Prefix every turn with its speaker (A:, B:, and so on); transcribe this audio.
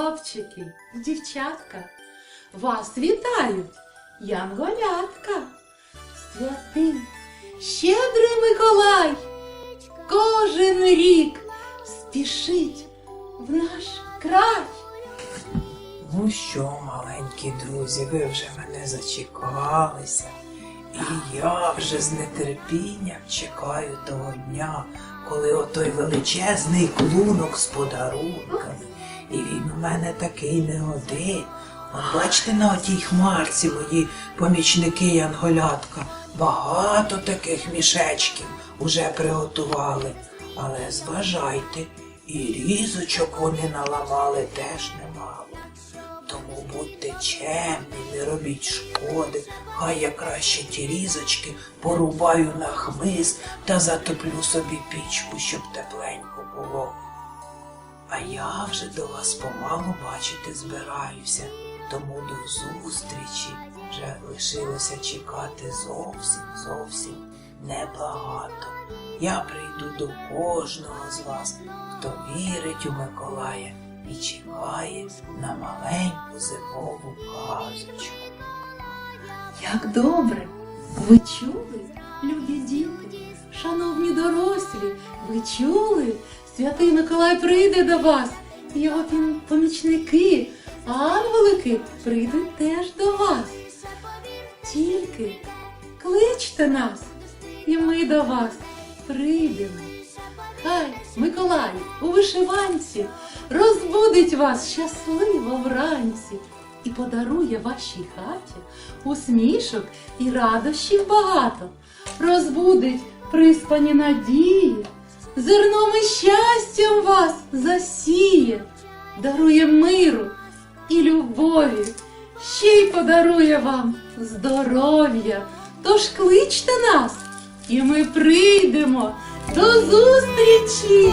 A: хлопчики дівчатка, вас вітають, янголятка, святий, щедрий Миколай, кожен рік спішить в наш край.
B: Ну що, маленькі друзі, ви вже мене зачекалися. І я вже з нетерпінням чекаю того дня, коли отой величезний клунок з подарунками. І він у мене такий не один. От бачите на отій хмарці мої помічники янголятка. Багато таких мішечків уже приготували. Але зважайте, і різочок вони наламали теж немало. Тому будьте чемні, не робіть шкоди, хай я краще ті різочки порубаю на хмиз та затоплю собі пічку, щоб тепленько було. А я вже до вас помалу бачити збираюся, тому до зустрічі вже лишилося чекати зовсім, зовсім небагато. Я прийду до кожного з вас, хто вірить у Миколая і чекає на маленьку зимову казочку.
A: Як добре! Ви чули, любі діти, шановні дорослі, ви чули? Святий Миколай прийде до вас, і його помічники, ангелики прийдуть теж до вас. Тільки кличте нас, і ми до вас прийдемо. Хай Миколай у вишиванці розбудить вас щасливо вранці і подарує вашій хаті усмішок і радощів багато, розбудить приспані надії, зерном і щастям вас засіє, дарує миру і любові, ще й подарує вам здоров'я. Тож кличте нас, і ми прийдемо до зустрічі!